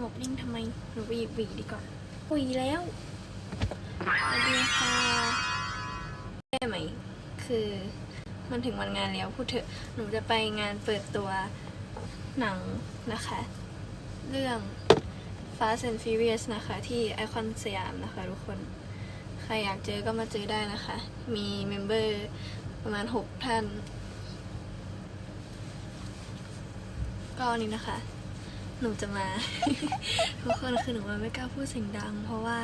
งบนิ่งทำไมหนูไปหวีดีกว่าหวีแล้วสวัสดีค่ะได้ไหม คือมันถึงวันงานแล้วพูดเถอะหนูจะไปงานเปิดตัวหนังนะคะ เรื่อง Fast and Furious นะคะ ที่ไอคอนสยามนะคะทุกคน ใครอยากเจอก็มาเจอได้นะคะ มีเมมเบอร์ประมาณ 6 ท่าน ก็นี่นะคะ หนูจะมา ทุกคนคือหนูไม่กล้าพูดเสียงดัง เพราะว่า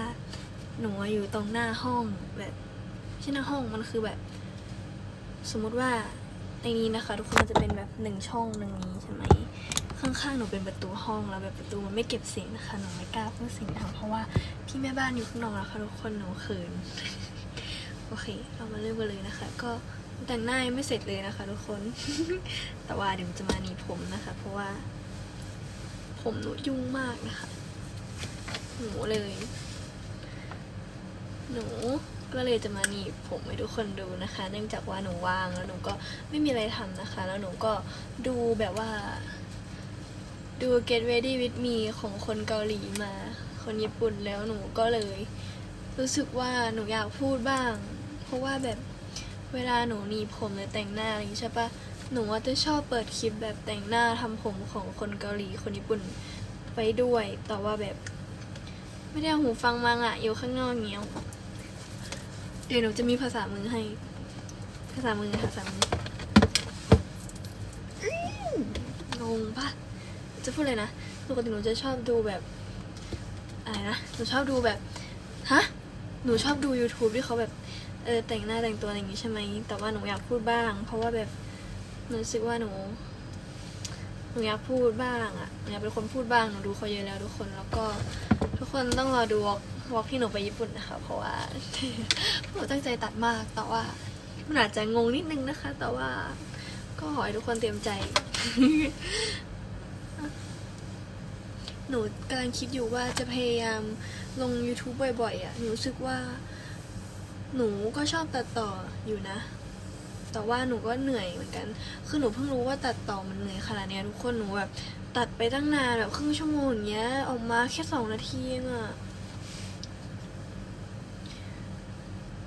หนูอยู่ตรงหน้าห้องแบบไม่ใช่หน้าห้องมันคือแบบ สมมุติว่าในนี้นะคะ ทุกคนมันจะเป็นแบบหนึ่งช่องหนึ่งนี้ใช่ไหมข้างๆหนูเป็นประตูห้องแล้วแบบประตูมันไม่เก็บเสียงนะคะหนูไม่กล้าพูดเสียงดังเพราะว่าพี่แม่บ้านอยู่ข้างนอกแล้วค่ะทุกคนหนูเขินโอเค เรามาเริ่มกันเลยนะคะ ก็แต่งหน้ายังไม่เสร็จเลยนะคะ ทุกคน แต่ว่าเดี๋ยวจะมาหนีผมนะคะ เพราะว่า ผมหนูยุ่งมากนะคะ หนูเลย หนูก็เลยจะมาหนีบผมให้ทุกคนดูนะคะ เนื่องจากว่าหนูว่างแล้วหนูก็ไม่มีอะไรทำนะคะ แล้วหนูก็ดูแบบว่า ดู Get Ready with Me ของคนเกาหลีมา คนญี่ปุ่นแล้วหนูก็เลย รู้สึกว่าหนูอยากพูดบ้าง เพราะว่าแบบเวลาหนูหนีบผมหรือแต่งหน้าอะไรอย่างงี้ใช่ปะ หนูว่าจะชอบเปิดคลิปแบบแต่งหน้าทำผมของคนเกาหลีคนญี่ปุ่นไปด้วย แต่ว่าแบบ ไม่ได้เอาหูฟังมาอะอยู่ข้างนอกเงี้ยวเดี๋ยวหนูจะมีภาษามือให้ ภาษามือภาษามืองงปะจะพูดเลยนะปกติหนูจะชอบดูแบบอะไรนะหนูชอบดูแบบฮะหนูชอบดู YouTube ที่เขาแบบเออแต่งหน้าแต่งตัวอะไรอย่างงี้ใช่ไหมแต่ว่าหนูอยากพูดบ้าง เพราะว่าแบบ รู้สึกว่าหนู หนูอยากพูดบ้างอะหนูอยากเป็นคนพูดบ้าง หนูดูเขาเยอะแล้วทุกคน แล้วก็ทุกคนต้องรอดูวอล์กวอล์กที่หนูไปญี่ปุ่นนะคะ เพราะว่าหนูตั้งใจตัดมาก แต่ว่ามันอาจจะงงนิดนึงนะคะ แต่ว่า ก็ขอให้ทุกคนเตรียมใจ หนูกำลังคิดอยู่ว่าจะพยายามลง YouTube บ่อยๆอะ หนูรู้สึกว่า หนูก็ชอบตัดต่ออยู่นะ แต่ว่าหนูก็เหนื่อยเหมือนกัน คือหนูเพิ่งรู้ว่าตัดต่อมันเหนื่อยขนาดนี้ทุกคนหนูแบบตัดไปตั้งนานแบบครึ่งชั่วโมงอย่างเงี้ยออกมาแค่สองนาทีเองอะ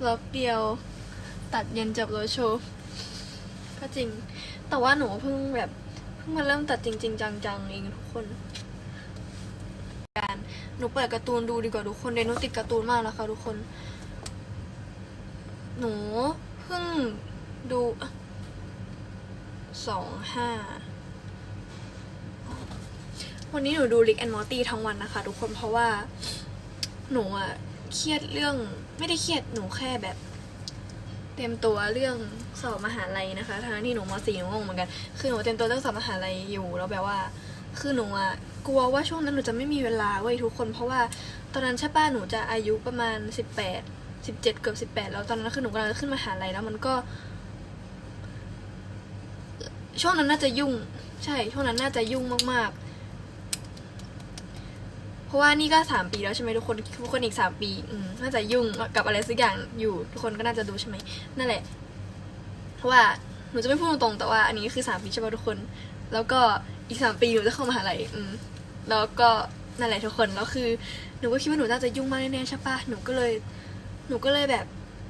ล็อกเดียว ตัดยันจบโรถโชว์ก็จริง แต่ว่าหนูเพิ่งแบบเพิ่งมาเริ่มตัดจริง ๆ จังๆเองทุกคนการหนูเปิดการ์ตูนดูดีกว่าทุกคนเดนหนูติดการ์ตูนมากแล้วค่ะทุกคน หนูเพิ่ง ดูสองห้าวันนี้หนูดูลิกแอนมอร์ตี้ทั้งวันนะคะ ทุกคนเพราะว่าหนูอะเครียดเรื่องไม่ได้เครียดหนูแค่แบบเตรียมตัวเรื่องสอบมหาลัยนะคะทั้งที่หนูมสี่หนูงงเหมือนกัน คือหนูเตรียมตัวเรื่องสอบมหาลัยอยู่แล้วแบบว่า คือหนูอะกลัวว่าช่วงนั้นหนูจะไม่มีเวลาเว้ยทุกคน เพราะว่าตอนนั้นใช่ป้าหนูจะอายุประมาณสิบแปดสิบเจ็ดเกือบสิบแปดแล้วตอนนั้นคือหนูกำลังจะขึ้นมหาลัยแล้วมันก็ ช่วงนั้นน่าจะยุ่ง ใช่ ช่วงนั้นน่าจะยุ่งมากๆ เพราะว่านี่ก็สามปีแล้วใช่ไหมทุกคนทุกคนอีกสามปีน่าจะยุ่งกับอะไรสักอย่างอยู่ทุกคนก็น่าจะดูใช่ไหมนั่นแหละ เพราะว่าหนูจะไม่พูดตรงๆแต่ว่าอันนี้คือสามปีใช่ไหมทุกคน แล้วก็อีกสามปีหนูจะเข้ามหาลัยแล้วก็นั่นแหละทุกคนแล้วคือหนูก็คิดว่าหนูน่าจะยุ่งมากแน่ๆใช่ปะหนูก็เลย หนูก็เลยแบบ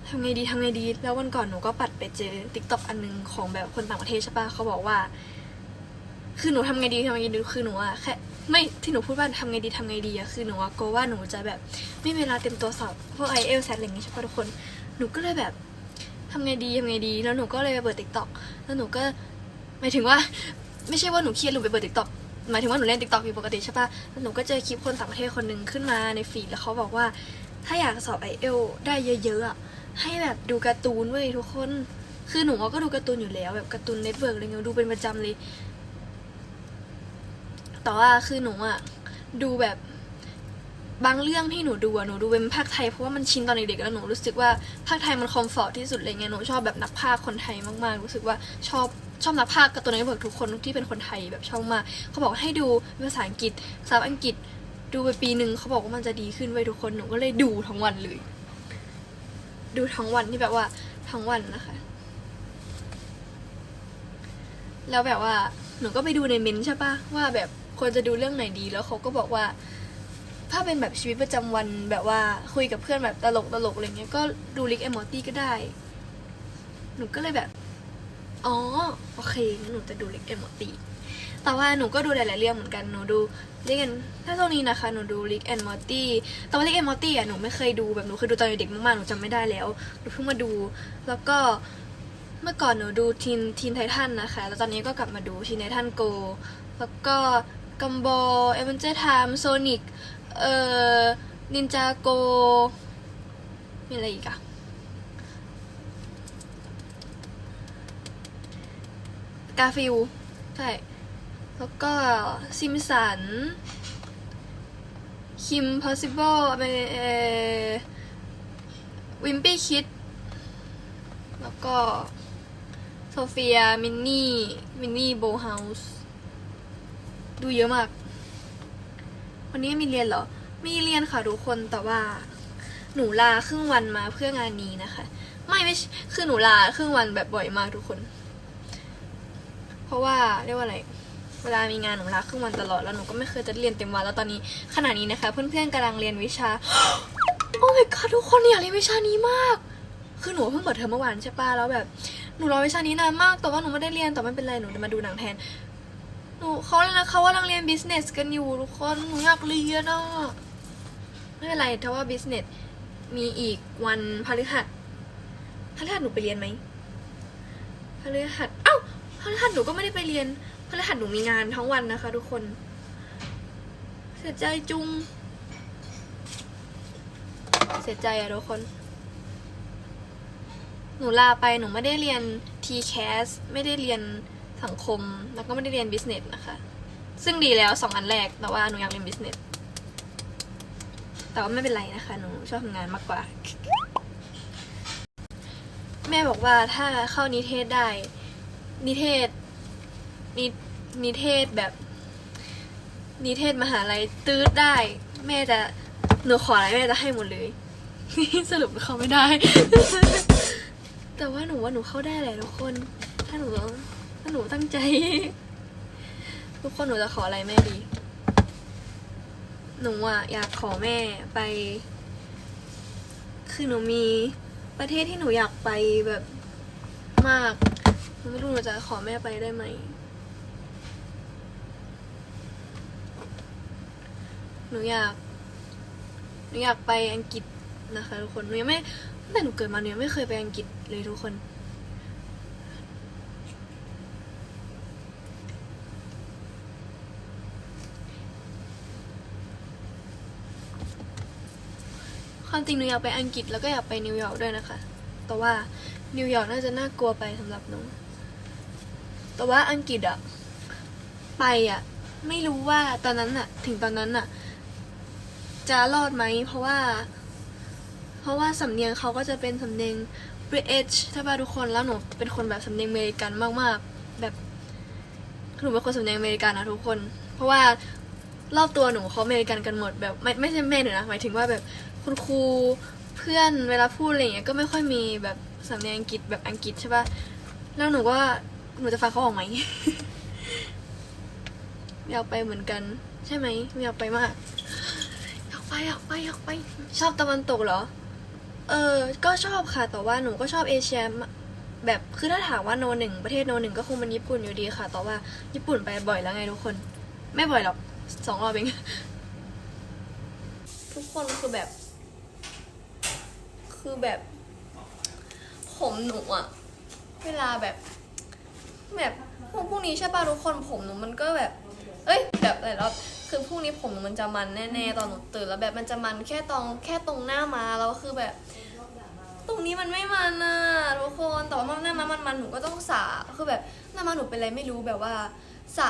ทำไงดีทำไงดี แล้ววันก่อนหนูก็ปัดไปเจอติ๊กต็อกอันนึงของแบบคนต่างประเทศใช่ปะเขาบอกว่า คือหนูทำไงดีทำไงดีคือหนูอะแค่ไม่ที่หนูพูดว่าทำไงดีทำไงดีอะคือหนูอะกลัวว่าหนูจะแบบไม่มีเวลาเต็มตัวสอบพวกไอเอลแซดอะไรอย่างงี้ยใช่ปะทุกคนหนูก็เลยแบบทำไงดีทำไงดี แล้วหนูก็เลยไปเปิดติ๊กต็อกแล้วหนูก็หมายถึงว่า ไม่ใช่ว่าหนูเครียดหนูไปเปิดติ๊กต็อกหมายถึงว่าหนูเล่นติ๊กต็อกอยู่ปกติใช่ปะแล้วหนูก็เจอคลิปคนต่างประเทศคนหนึ่งขึ้นมาในฟีดแล้วเขาบอกว่า ถ้าอยากสอบไอเอลได้เยอะๆอะ ให้แบบดูการ์ตูนเว้ยทุกคน คือหนูก็ดูการ์ตูนอยู่แล้ว แบบการ์ตูนเน็ตเวิร์กอะไรเงี้ยดูเป็นประจำเลย แต่ว่าคือหนูอะดูแบบบางเรื่องที่หนูดูอะหนูดูเป็นภาคไทยเพราะว่ามันชินตอนเด็กๆแล้วหนูรู้สึกว่าภาคไทยมันคอมฟอร์ทที่สุดเลยไงหนูชอบแบบนักพากย์คนไทยมากๆ รู้สึกว่าชอบชอบนักพากย์การ์ตูนเน็ตเวิร์กทุกคนที่เป็นคนไทยแบบชอบมากเขาบอกให้ดูภาษาอังกฤษภาษาอังกฤษดูไปปีหนึ่งเขาบอกว่ามันจะดีขึ้นไว้ยทุกคนหนูก็เลยดูทั้งวันเลย ดูทั้งวันที่แบบว่าทั้งวันนะคะ แล้วแบบว่าหนูก็ไปดูในเมนใช่ปะว่าแบบควรจะดูเรื่องไหนดี แล้วเขาก็บอกว่า ถ้าเป็นแบบชีวิตประจำวันแบบว่าคุยกับเพื่อนแบบตลกตลกอะไรเงี้ยก็ดูลิกแอมมอร์ตี้ก็ได้ หนูก็เลยแบบ อ๋อ โอเคงั้นหนูจะดูลิกแอมมอร์ตี้ แต่ว่าหนูก็ดูหลายๆเรื่องเหมือนกันหนูดูลิกแอนถ้าตรงนี้นะคะหนูดูลิกแอนมอร์ตี้แต่ว่าลิกแอนมอร์ตี้อะหนูไม่เคยดูแบบหนูเคยดูตอนเด็กมากๆหนูจำไม่ได้แล้วหนูเพิ่งมาดู แล้วก็เมื่อก่อนหนูดูทีนทีนไททันนะคะ แล้วตอนนี้ก็กลับมาดูทีนไททันโกแล้วก็กัมบอลเอเวนเจอร์ไทม์โซนิกเอ่อนินจาโกมีอะไรอีกอะกาฟิลใช่ แล้วก็ซิมสันคิมพอสิเบิลเอวิมปี้คิด แล้วก็โซเฟีย มินนี่ มินนี่โบเฮาส์ ดูเยอะมาก วันนี้มีเรียนเหรอ มีเรียนค่ะทุกคน แต่ว่าหนูลาครึ่งวันมาเพื่องานนี้นะคะ ไม่ไม่ คือหนูลาครึ่งวันแบบบ่อยมากทุกคน เพราะว่าเรียกว่าอะไร เวลามีงานหนูลาครึ่งวันตลอดแล้วหนูก็ไม่เคยจะเรียนเต็มวันแล้วตอนนี้ขณะนี้นะคะ เพื่อนๆกำลังเรียนวิชา โอ้ my god ทุกคนอยากเรียนวิชานี้มาก คือหนูเพิ่งเปิดเทอมเมื่อวานใช่ปะแล้วแบบหนูรอวิชานี้นานมากแต่ว่าหนูไม่ได้เรียนแต่ไม่เป็นไรหนูจะมาดูหนังแทนหนูเขาเลยนะเขากำลังเรียน business กันอยู่ทุกคนหนูอยากเรียนอะไม่เป็นไรถ้าว่า business มีอีกวันพฤหัสพฤหัสหนูไปเรียนไหมพฤหัสเอ้าพฤหัสหนูก็ไม่ได้ไปเรียน ฤหัสหนูมีงานทั้งวันนะคะ ทุกคน เสียใจจุง เสียใจอะทุกคน หนูลาไปหนูไม่ได้เรียน TCAS ไม่ได้เรียนสังคม แล้วก็ไม่ได้เรียน business นะคะ ซึ่งดีแล้วสองอันแรก แต่ว่าหนูอยากเรียน business แต่ว่าไม่เป็นไรนะคะ หนูชอบทำงานมากกว่า แม่บอกว่าถ้าเข้านิเทศได้ นิเทศนิ นิเทศแบบ นิเทศมหาลัยตืดได้ แม่จะหนูขออะไรแม่จะให้หมดเลย สรุปเขาไม่ได้ แต่ว่าหนูว่าหนูเข้าได้แหละทุกคน ถ้าหนูถ้าหนูตั้งใจ ทุกคนหนูจะขออะไรแม่ดี หนูอะอยากขอแม่ไป คือหนูมีประเทศที่หนูอยากไปแบบมาก หนูไม่รู้หนูจะขอแม่ไปได้ไหม ห นูอยากหนูอยากไปอังกฤษนะคะทุกคนหนูยังไม่ตั้งแต่หนูเกิดมาหนูยังไม่เคยไปอังกฤษเลยทุกคน ความจริงหนูอยากไปอังกฤษแล้วก็อยากไปนิวยอร์กด้วยนะคะ แต่ว่านิวยอร์กน่าจะน่ากลัวไปสำหรับหนู แต่ว่าอังกฤษอะไปอะไม่รู้ว่าตอนนั้นอะถึงตอนนั้นอะ จะรอดไหม เพราะว่า เพราะว่าสำเนียงเขาก็จะเป็นสำเนียง British ถ้าป่ะทุกคนแล้วหนูเป็นคนแบบสำเนียงอเมริกันมากๆ แบบหนูเป็นคนสำเนียงอเมริกันนะทุกคน เพราะว่ารอบตัวหนูเขาอเมริกันกันหมดแบบไม่ไม่ใช่แม่หนูนะหมายถึงว่าแบบคุณครูเพื่อนเวลาพูดอะไรอย่างเงี้ยก็ไม่ค่อยมีแบบสำเนียงอังกฤษแบบอังกฤษใช่ป่ะแล้วหนูก็หนูจะฟังเขาออกไหมอยากไปเหมือนกัน ใช่ไหมอยากไปมาก ไปอยากไปอยากไป ชอบตะวันตกเหรอ เออ ก็ชอบค่ะ แต่ว่าหนูก็ชอบเอเชียแบบคือถ้าถามว่าโนหนึ่งประเทศโนหนึ่งก็คงเป็นญี่ปุ่นอยู่ดีค่ะ แต่ว่าญี่ปุ่นไปบ่อยแล้วไงทุกคน ไม่บ่อยหรอกสองรอบเองทุกคนคือแบบ คือแบบ ผมหนูอะเวลาแบบ แบบพวกพวกนี้ใช่ป่ะทุกคนผมหนูมันก็แบบ เอ้ยแบบหลายรอบ คือพรุ่งนี้ผมหนูมันจะมันแน่ๆตอนหนูตื่นแล้วแบบมันจะมันแค่ตรงแค่ตรงหน้ามาแล้วคือแบบ ตรงนี้มันไม่มันนะทุกคนแต่ว่าหน้ามามันมันหนูก็ต้องสระคือแบบหน้ามาหนูเป็นอะไรไม่รู้แบบว่าสระ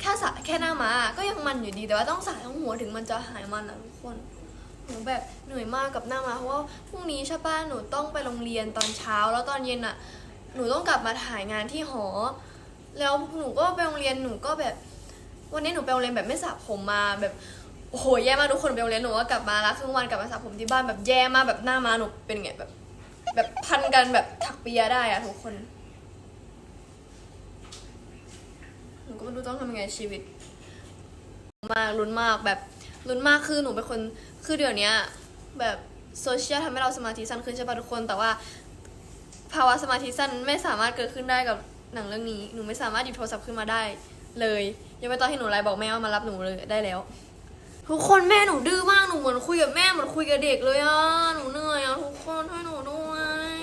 แค่สระแค่หน้ามาก็ยังมันอยู่ดีแต่ว่าต้องสระทั้งหัวถึงมันจะหายมันนะทุกคนหนูแบบเหนื่อยมากกับหน้ามาเพราะว่าพรุ่งนี้ใช่ป่ะหนูต้องไปโรงเรียนตอนเช้าแล้วตอนเย็นอะ หนูต้องกลับมาถ่ายงานที่หอ แล้วหนูก็ไปโรงเรียนหนูก็แบบ วันนี้หนูไปโรงเรียนแบบไม่สระผมมาแบบโอ้โหแย่มากทุกคนไปโรงเรียนหนูก็กลับมาแล้วครึ่งวันกลับมาสระผมที่บ้านแบบแย่มากแบบหน้ามาหนูเป็นไงแบบ แบบพันกันแบบถักเปียได้อะทุกคนหนูก็ไม่รู้ต้องทำยังไงชีวิตมากลุ้นมากแบบลุ้นมากคือหนูเป็นคนคือเดี๋ยวนี้แบบโซเชียลทำให้เราสมาธิสั้นขึ้นใช่ปะทุกคนแต่ว่า ภาวะสมาธิสั้นไม่สามารถเกิดขึ้นได้กับหนังเรื่องนี้ หนูไม่สามารถหยิบโทรศัพท์ขึ้นมาได้ เลยยังไม่ตอนที่หนูไลน์บอกแม่ว่ามารับหนูเลยได้แล้ว ทุกคนแม่หนูดื้อมากหนูเหมือนคุยกับแม่เหมือนคุยกับเด็กเลยอะหนูเหนื่อยอะทุกคนช่วยหนูด้วย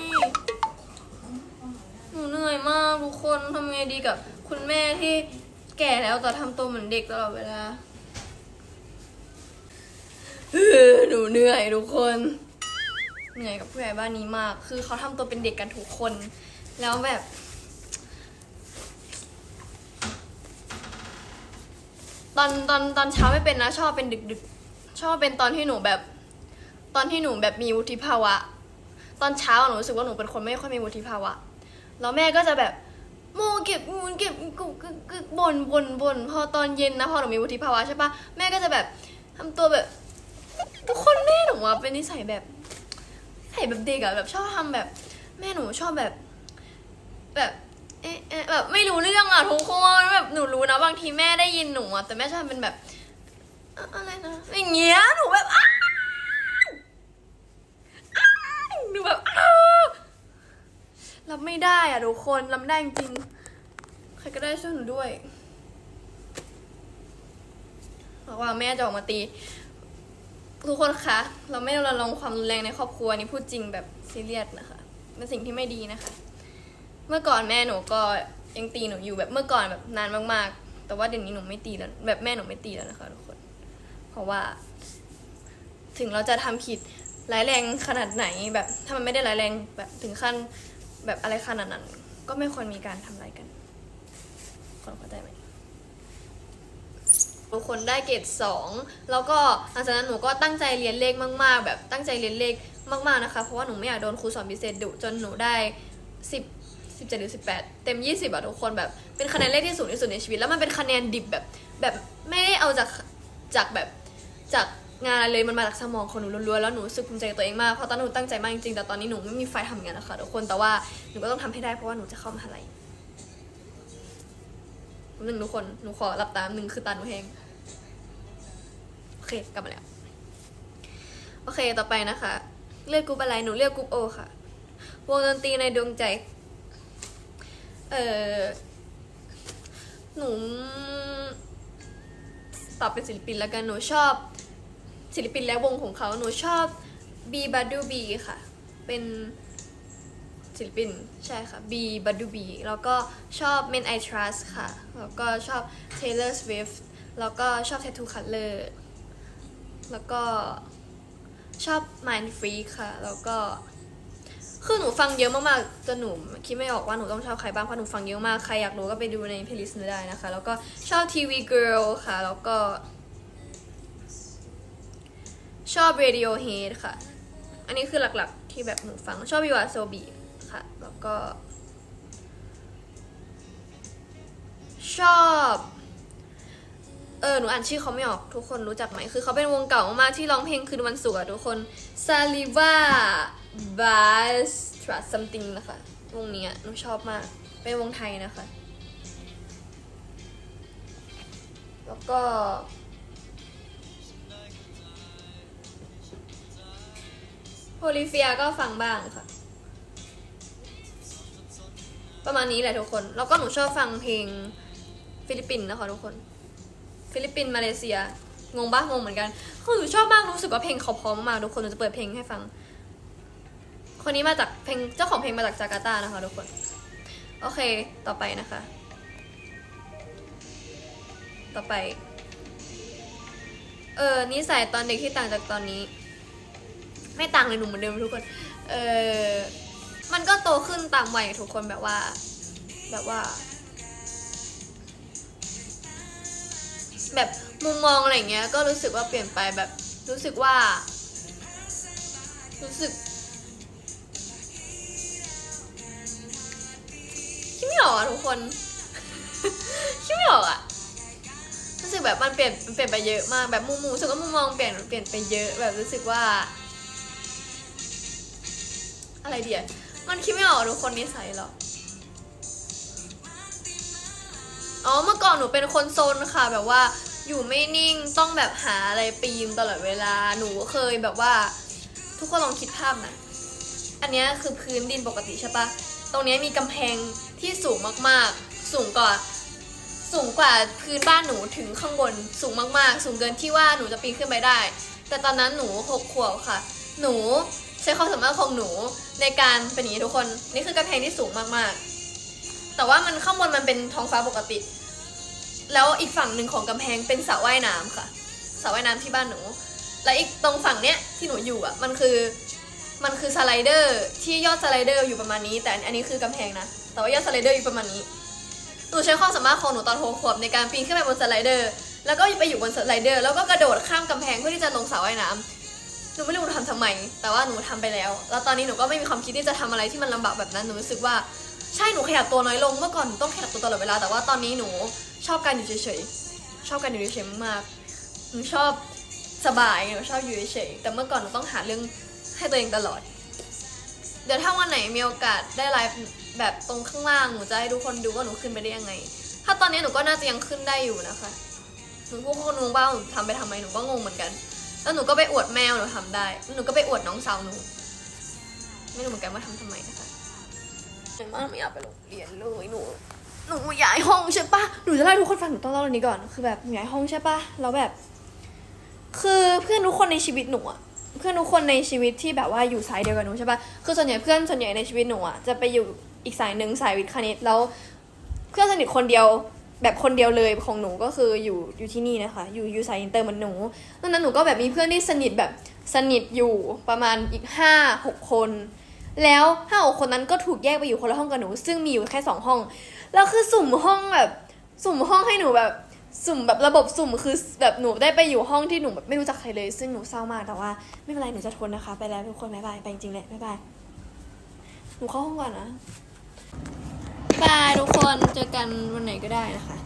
หนูเหนื่อยมากทุกคนทำไงดีกับ คุณแม่ที่แก่แล้วแต่ทำตัวเหมือนเด็กตลอดเวลาเออหนูเหนื่อยทุกคนเหนื่อยกับผู้ใหญ่บ้านนี้มาก คือเขาทำตัวเป็นเด็กกันทุกคน แล้วแบบ ตอนตอนตอนเช้าไม่เป็นนะ ชอบเป็นดึกดึกชอบเป็นตอนที่หนูแบบ ตอนที่หนูแบบมีวุฒิภาวะ ตอนเช้าหนูรู้สึกว่าหนูเป็นคนไม่ค่อยมีวุฒิภาวะ แล้วแม่ก็จะแบบโมเก็บงูเก็บกุกกึกกึกบ่นบ่นบ่นพอตอนเย็นนะพอหนูมีวุฒิภาวะใช่ปะแม่ก็จะแบบทำตัวแบบ ทุกคนแม่หนูอะเป็นนิสัยแบบใส่แบบเด็กอะแบบชอบทำแบบ แม่หนูชอบแบบ แบบ เอ๊ะเอ๊ะแบบไม่รู้เรื่องอะทุกคนแบบหนูรู้นะบางทีแม่ได้ยินหนูอะแต่แม่ชอบเป็นแบบอะอะไรนะอย่างเงี้ยหนูแบบอ้าวอ้าวหนูแบบอ้าวรับไม่ได้อะทุกคนรับไม่ได้จริงใครก็ได้ช่วยหนูด้วยบอกว่าแม่จะออกมาตี ทุกคนคะ เราไม่ระลงความรุนแรงในครอบครัวนี่พูดจริงแบบซีเรียสนะคะเป็นสิ่งที่ไม่ดีนะคะ เมื่อก่อนแม่หนูก็ยังตีหนูอยู่แบบเมื่อก่อนแบบนานมากๆ แต่ว่าเดี๋ยวนี้หนูไม่ตีแล้ว แบบแม่หนูไม่ตีแล้วนะคะทุกคน เพราะว่า ถึงเราจะทำผิดร้ายแรงขนาดไหน แบบถ้ามันไม่ได้ร้ายแรงแบบถึงขั้นแบบอะไรขนาดนั้น ก็ไม่ควรมีการทำร้ายกันคนเข้าใจไหมทุกคนได้เกรดสองแล้วก็หลังจากนั้นหนูก็ตั้งใจเรียนเลขมาก ๆ แบบตั้งใจเรียนเลขมาก ๆนะคะ เพราะว่าหนูไม่อยากโดนครูสอนพิเศษดุจนหนูได้สิบ สิบเจ็ดหรือสิบแปดเต็มยี่สิบอะทุกคนแบบเป็นคะแนนเลขที่สูงที่สุดในชีวิต แล้วมันเป็นคะแนนดิบแบบแบบไม่ได้เอาจากจากแบบจากงานเลยมันมาจากสมองของหนูล้วนๆแล้วหนูรู้สึกภูมิใจกับตัวเองมากเพราะตอนนั้นหนูตั้งใจมากจริงๆแต่ตอนนี้หนูไม่มีไฟทำงานนะคะทุกคนแต่ว่าหนูก็ต้องทำให้ได้เพราะว่าหนูจะเข้ามหาลัยหนึ่งทุกคนหนูขอหลับตามหนึ่งคือตาหนูแห้งโอเคกลับมาแล้วโอเคต่อไปนะคะ เลือกกรุ๊ปอะไรหนูเลือกกรุ๊ปโอค่ะ วงดนตรีในดวงใจ เออหนูตอบเป็นศิลปินแล้วกันหนูชอบ ศิลปินและวงของเขาหนูชอบ B b a d u B ค่ะ เป็นศิลปินใช่ค่ะ B b a d u B แล้วก็ชอบ Men I Trust ค่ะ แล้วก็ชอบ Taylor Swift แล้วก็ชอบ Tattoo Color แล้วก็ชอบ Mind Freak ค่ะ แล้วก็ คือหนูฟังเยอะมากๆจนหนูคิดไม่ออกว่าหนูต้องชอบใครบ้างเพราะหนูฟังเยอะมาก ใครอยากรู้ก็ไปดูในเพลย์ลิสต์หนูได้นะคะ แล้วก็ชอบ TV Girl ค่ะ แล้วก็ ชอบ Radiohead ค่ะ อันนี้คือหลักๆที่แบบหนูฟังชอบ y o a s o b i ค่ะ แล้วก็ ชอบเออ หนูอ่านชื่อเขาไม่ออกทุกคนรู้จักไหม คือเขาเป็นวงเก่ามากๆที่ร้องเพลงคืนวันศุกร์อะทุกคน Saliva Bass Trust something นะคะ วงนี้หนูชอบมาก เป็นวงไทยนะคะ แล้วก็ โพลิเฟียก็ฟังบ้างค่ะ ประมาณนี้แหละทุกคน แล้วก็หนูชอบฟังเพลงฟิลิปปินส์นะคะทุกคน ฟิลิปปินส์มาเลเซียงงบ้างงงเหมือนกันคือหนูชอบมากรู้สึกว่าเพลงเขาพร้อมมากทุกคนหนูจะเปิดเพลงให้ฟัง คนนี้มาจากเพลงเจ้าของเพลงมาจากจาการ์ตานะคะทุกคน โอเค ต่อไปนะคะ ต่อไป เออนิสัยตอนเด็กที่ต่างจากตอนนี้ ไม่ต่างเลยหนูเหมือนเดิมทุกคน เออมันก็โตขึ้นตามวัยทุกคนแบบว่า แบบว่า แบบมุมมองอะไรเงี้ย ก็รู้สึกว่าเปลี่ยนไปแบบรู้สึกว่า รู้สึก คิดไม่ออกอะทุกคน คิดไม่ออกอะรู้สึกแบบมันเปลี่ยนมันเปลี่ยนไปเยอะมากแบบมุมมรู้สึกว่ามุมมองเปลี่ยนเปลี่ยนไปเยอะแบบรู้สึกว่า อะไรเดียมันคิดไม่ออกทุกคนนิสัยหรออ๋อเมื่อก่อนหนูเป็นคนโซนค่ะ แบบว่าอยู่ไม่นิ่งต้องแบบหาอะไรปีนตลอดเวลาหนูเคยแบบว่า ทุกคนลองคิดภาพนะอันนี้คือพื้นดินปกติใช่ปะตรงนี้มีกำแพง ที่สูงมากๆ สูงกว่าสูงกว่าพื้นบ้านหนูถึงข้างบนสูงมากๆ สูงเกินที่ว่าหนูจะปีนขึ้นไปได้ แต่ตอนนั้นหนูหกขวบค่ะ หนูใช้ความสามารถของหนูในการเป็นอย่างนี้ทุกคนนี่คือกำแพงที่สูงมากๆ แต่ว่ามันข้างบนมันเป็นท้องฟ้าปกติ แล้วอีกฝั่งหนึ่งของกำแพงเป็นสระว่ายน้ำค่ะสระว่ายน้ำที่บ้านหนู และอีกตรงฝั่งเนี้ยที่หนูอยู่อะมันคือมันคือสไลเดอร์ที่ยอดสไลเดอร์อยู่ประมาณนี้ แต่อันนี้คือกำแพงนะ แต่ว่ายอดสไลเดอร์อยู่ประมาณนี้ หนูใช้ความสามารถของหนูตอนหกขวบในการปีนขึ้นไปบนสไลเดอร์ แล้วก็ไปอยู่บนสไลเดอร์ แล้วก็กระโดดข้ามกำแพงเพื่อที่จะลงสระว่ายน้ำหนูไม่รู้หนูทำทำไม แต่ว่าหนูทำไปแล้ว แล้วตอนนี้หนูก็ไม่มีความคิดที่จะทำอะไรที่มันลำบากแบบนั้น หนูรู้สึกว่าใช่หนูขยับตัวน้อยลง เมื่อก่อนหนูต้องขยับตัวตลอดเวลา แต่ว่าตอนนี้หนูชอบการอยู่เฉยๆ ชอบการอยู่เฉยๆมากๆ หนูชอบสบายหนูชอบอยู่เฉยๆ แต่เมื่อก่อนหนูต้องหาเรื่องให้ตัวเองตลอด เดี๋ยวถ้าวันไหนมีโอกาสได้ไลฟ์ แบบตรงข้างล่างหนูจะให้ทุกคนดูว่าหนูขึ้นไปได้ยังไง ถ้าตอนนี้หนูก็น่าจะยังขึ้นได้อยู่นะคะหนูพวกคนงงว่าหนูทำไปทำไมหนูก็งงเหมือนกัน แล้วหนูก็ไปอวดแมวหนูทำได้แล้วหนูก็ไปอวดน้องสาวหนู ไม่รู้เหมือนกันว่าทำทำไมนะคะหนื่อยมากไม่อยากไปโรงเรียนเลยหนูหนูย้ายห้องใช่ปะหนูจะเล่าทุกคนฟังหนูต้องเล่าเรื่องนี้ก่อน คือแบบย้ายห้องใช่ปะแล้วแบบ คือเพื่อนทุกคนในชีวิตหนูอะเพื่อนทุกคนในชีวิตที่แบบว่าอยู่สายเดียวกับหนูใช่ปะคือส่วนใหญ่เพื่อนส่วนใหญ่ในชีวิตหนูอะจะไปอยู่ อีกสายหนึ่งสายวิทย์คณิตแล้วเพื่อนสนิทคนเดียวแบบคนเดียวเลยของหนูก็คืออยู่อยู่ที่นี่นะคะ อยู่อยู่สายอินเตอร์เหมือนหนูดังนั้นหนูก็แบบมีเพื่อนที่สนิทแบบสนิทอยู่ประมาณอีกห้าหกคน แล้วห้าหกคนนั้นก็ถูกแยกไปอยู่คนละห้องกับหนู ซึ่งมีอยู่แค่สองห้องแล้วคือสุ่มห้องแบบ สุ่มห้องให้หนูแบบสุ่มแบบระบบสุ่มคือแบบหนูได้ไปอยู่ห้องที่หนูแบบไม่รู้จักใครเลย ซึ่งหนูเศร้ามากแต่ว่า ไม่เป็นไรหนูจะทนนะคะ ไปแล้วทุกคนบายบายไปจริงๆเลยบายบายหนูเข้าห้องก่อนนะ บายทุกคนเจอกันวันไหนก็ได้นะคะ